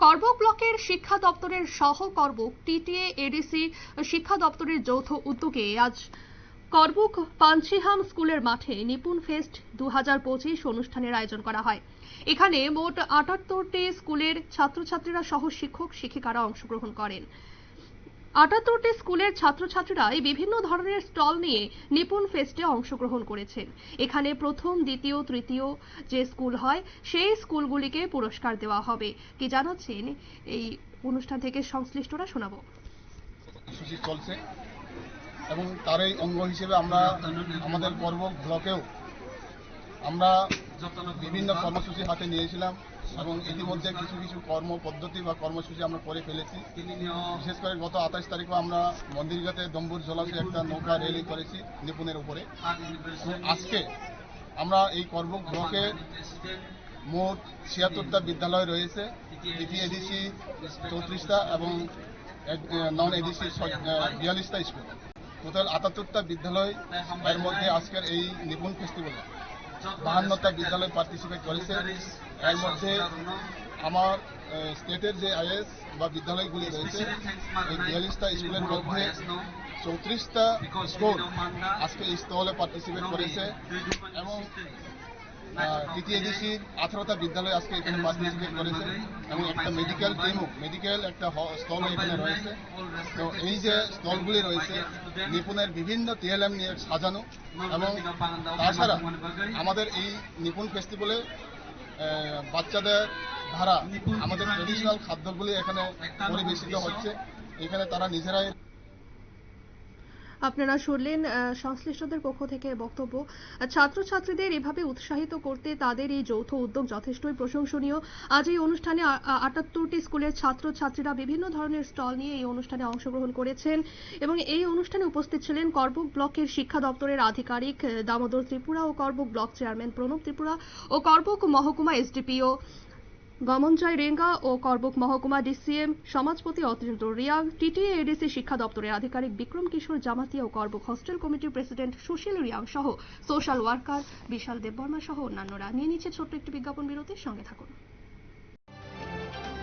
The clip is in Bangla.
করবক ব্লকের শিক্ষা দপ্তরের সহ সহকর্বক টিটিএ এডিসি শিক্ষা দপ্তরের যৌথ উদ্যোগে আজ করবুক পাঞ্চিহাম স্কুলের মাঠে নিপুণ ফেস্ট দু হাজার পঁচিশ অনুষ্ঠানের আয়োজন করা হয়। এখানে মোট আটাত্তরটি স্কুলের ছাত্রছাত্রীরা সহ শিক্ষক, শিক্ষিকারা অংশগ্রহণ করেন। আটাত্তরটি স্কুলের ছাত্রছাত্রীরা এই বিভিন্ন ধরনের স্টল নিয়ে নিপুণ ফেস্টে অংশগ্রহণ করেছেন। এখানে প্রথম, দ্বিতীয়, তৃতীয় যে স্কুল হয়, সেই স্কুলগুলিকে পুরস্কার দেওয়া হবে। কি জানাচ্ছেন? এই অনুষ্ঠান থেকে সংশ্লিষ্টরা শোনাবো। কর্মসূচি চলছে এবং তারই অঙ্গ হিসেবে আমরা আমাদের পর্ব ব্লকেও আমরা বিভিন্ন কর্মসূচি হাতে নিয়েছিলাম। এবং ইতিমধ্যে কিছু কিছু কর্ম পদ্ধতি বা কর্মসূচি আমরা করে ফেলেছি। বিশেষ করে গত আঠাশ তারিখে আমরা মন্দিরগাতে দম্বুর জলাশয়ে একটা নৌকা র্যালি করেছি নিপুণের উপরে। আজকে আমরা এই করব ব্লকে মোট ছিয়াত্তরটা বিদ্যালয় রয়েছে ইটি এডিসি চৌত্রিশটা এবং নন এডিসি বিয়াল্লিশটা স্কুল। টোটাল আটাত্তরটা বিদ্যালয় এর মধ্যে আজকের এই নিপুণ ফেস্টিভ্যালে বাহান্নটা বিদ্যালয় পার্টিসিপেট করেছে। এর মধ্যে আমার স্টেটের যে আইএস বা বিদ্যালয়গুলি রয়েছে, এই বিয়াল্লিশটা স্কুলের মধ্যে চৌত্রিশটা স্কুল আজকে এই স্টলে পার্টিসিপেট করেছে। এবং টিটিএডিসি আঠারোটা বিদ্যালয় আজকে এখানে পার্টিসিপেট করেছে এবং একটা মেডিকেল টিমও মেডিকেল একটা স্টল এখানে রয়েছে। তো এই যে স্টলগুলি রয়েছে, নিপুণের বিভিন্ন টিএলএম নিয়ে সাজানো এবং তাছাড়া আমাদের এই নিপুণ ফেস্টিভ্যালে বাচ্চাদের ধারা আমাদের ট্রেডিশনাল খাদ্যগুলি এখানে পরিবেশিত হচ্ছে। এখানে তারা নিজেরাই আপনারা শুনলেন সংশ্লিষ্টদের পক্ষ থেকে বক্তব্য। ছাত্রছাত্রীদের এভাবে উৎসাহিত করতে তাদের এই যৌথ উদ্যোগ যথেষ্টই প্রশংসনীয়। আজ এই অনুষ্ঠানে আটাত্তরটি স্কুলের ছাত্রছাত্রীরা বিভিন্ন ধরনের স্টল নিয়ে এই অনুষ্ঠানে অংশগ্রহণ করেছেন এবং এই অনুষ্ঠানে উপস্থিত ছিলেন করবুক ব্লকের শিক্ষা দপ্তরের আধিকারিক দামোদর ত্রিপুরা ও করবুক ব্লক চেয়ারম্যান প্রণব ত্রিপুরা ও করবুক মহকুমা এসডিপিও গমনজয় রেঙ্গা ও করবুক মহকুমা ডিসিএম, সমাজপতি অতীন্দ্র রিয়াং, টিটিএ এডিসি শিক্ষা দপ্তরের আধিকারিক বিক্রম কিশোর জামাতিয়া ও করবুক হস্টেল কমিটির প্রেসিডেন্ট সুশীল রিয়াং সহ সোশ্যাল ওয়ার্কার বিশাল দেববর্মা সহ অন্যান্যরা। নিয়ে নিচ্ছে ছোট্ট একটি বিজ্ঞাপন বিরতির সঙ্গে থাকুন।